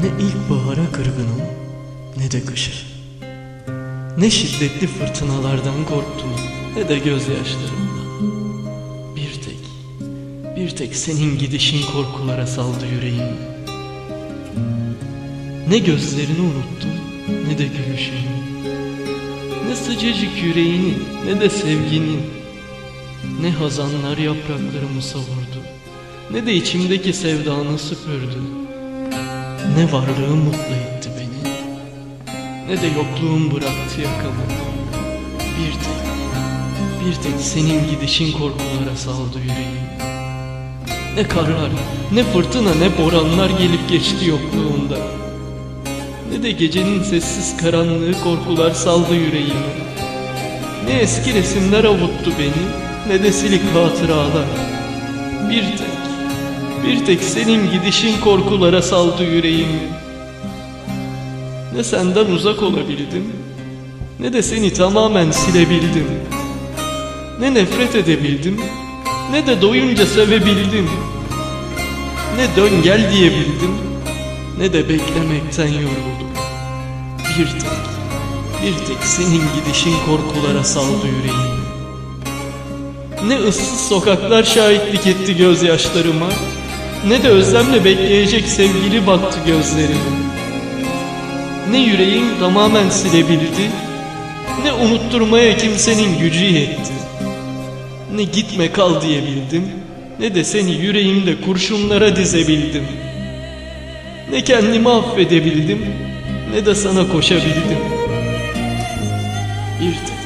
Ne ilkbahara kırgınım ne de kışa. Ne şiddetli fırtınalardan korktum ne de gözyaşlarımdan. Bir tek, bir tek senin gidişin korkulara saldı yüreğimi. Ne gözlerini unuttum ne de gülüşünü. Ne sıcacık yüreğini ne de sevgini. Ne hazanlar yapraklarımı savurdu ne de içimdeki sevdanı süpürdü. Ne varlığım mutlu etti beni Ne de yokluğum bıraktı yakamı. Bir tek Bir tek senin gidişin korkulara saldı yüreğimi Ne karlar ne fırtına ne boranlar gelip geçti yokluğunda Ne de gecenin sessiz karanlığı korkular saldı yüreğimi. Ne eski resimler avuttu beni Ne de silik hatıralar. Bir tek bir tek senin gidişin korkulara saldı yüreğimi. Ne senden uzak olabildim, ne de seni tamamen silebildim. Ne nefret edebildim, ne de doyunca sevebildim. Ne dön gel diyebildim, ne de beklemekten yoruldum. Bir tek, bir tek senin gidişin korkulara saldı yüreğimi. Ne ıssız sokaklar şahitlik etti gözyaşlarıma Ne de özlemle bekleyecek sevgili baktı gözlerime. Ne yüreğim tamamen silebildi Ne unutturmaya kimsenin gücü yetti. Ne gitme kal diyebildim Ne de seni yüreğimde kurşunlara dizebildim. Ne kendimi affedebildim Ne de sana koşabildim. Bir tek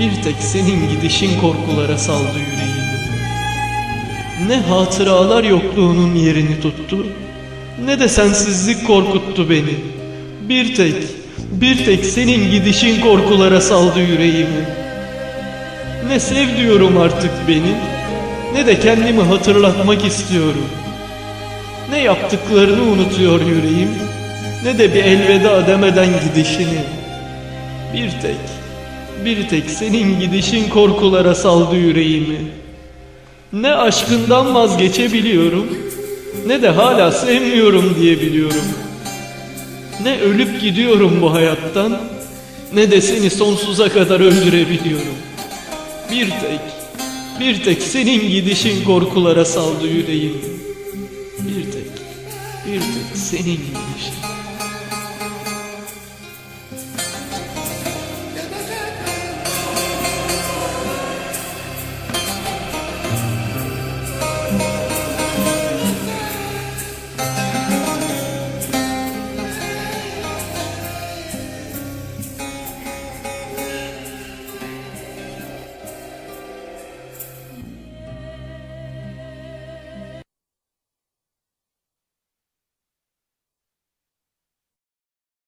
bir tek senin gidişin korkulara saldı yüreğimi. Ne hatıralar yokluğunun yerini tuttu, ne de sensizlik korkuttu beni. Bir tek, bir tek senin gidişin korkulara saldı yüreğimi. Ne sev diyorum artık beni, ne de kendimi hatırlatmak istiyorum. Ne yaptıklarını unutuyor yüreğim, ne de bir elveda demeden gidişini. Bir tek, bir tek senin gidişin korkulara saldı yüreğimi. Ne aşkından vazgeçebiliyorum, ne de hala sevmiyorum diyebiliyorum. Ne ölüp gidiyorum bu hayattan, ne de seni sonsuza kadar öldürebiliyorum. Bir tek, bir tek senin gidişin korkulara saldı yüreğimi. Bir tek, bir tek senin gidişin.